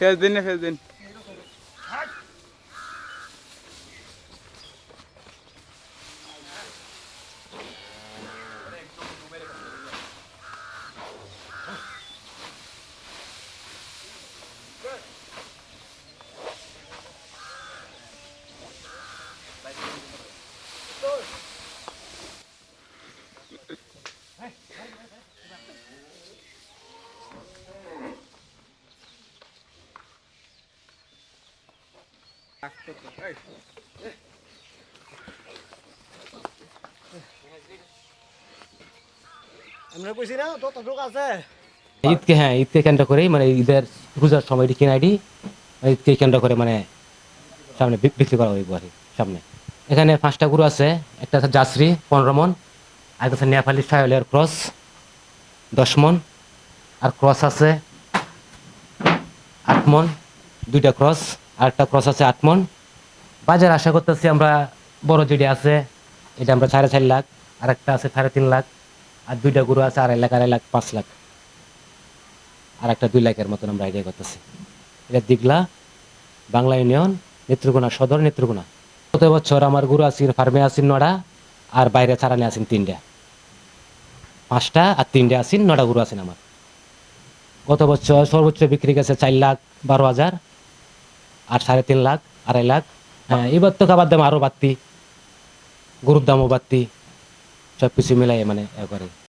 كاز الدنيا كاز الدنيا. ঈদকে হ্যাঁ ঈদকে কেন্দ্র করেই মানে ঈদের পূজার সময় কিনে আইডি ঈদকে কেন্দ্র করে মানে সামনে বিক্রি করা হইব আর সামনে। এখানে পাঁচটা গরু আছে, একটা আছে জাসরি, পনেরো মন, আর আছে নেপালি সায়লের ক্রস, দশ মন, আর ক্রস আছে আট মন, দুইটা ক্রস আর একটা ক্রস আছে আট মন বাজার আশা করতেছি আমরা বড় যেটা আছে। এটা আমরা সাড়ে চার লাখ আর একটা আছে সাড়ে তিন লাখ, আর দুইটা গরু আছে আড়াই লাখ আড়াই লাখ, পাঁচ লাখ। আর একটা দুই লাখের মতন আমরা আইডিয়া করতেছি। এটা দিগলা বাংলা ইউনিয়ন, নেত্রকোনা সদর, নেত্রকোনা। গত বছর আমার গরু আছেন ফার্মে আছেন নড়া আর বাইরে ছাড়ানে আছেন তিনটা। পাঁচটা আর তিনটা আছেন নটা গরু আছেন আমার। গত বছর সর্বোচ্চ বিক্রি গেছে চার লাখ বারো হাজার আর সাড়ে তিন লাখ, আড়াই লাখ। হ্যাঁ এবার তো খাবার দাম আরও বাড়তি গরুর দামও বাড়তি সব কিছু মিলাই মানে এ করে।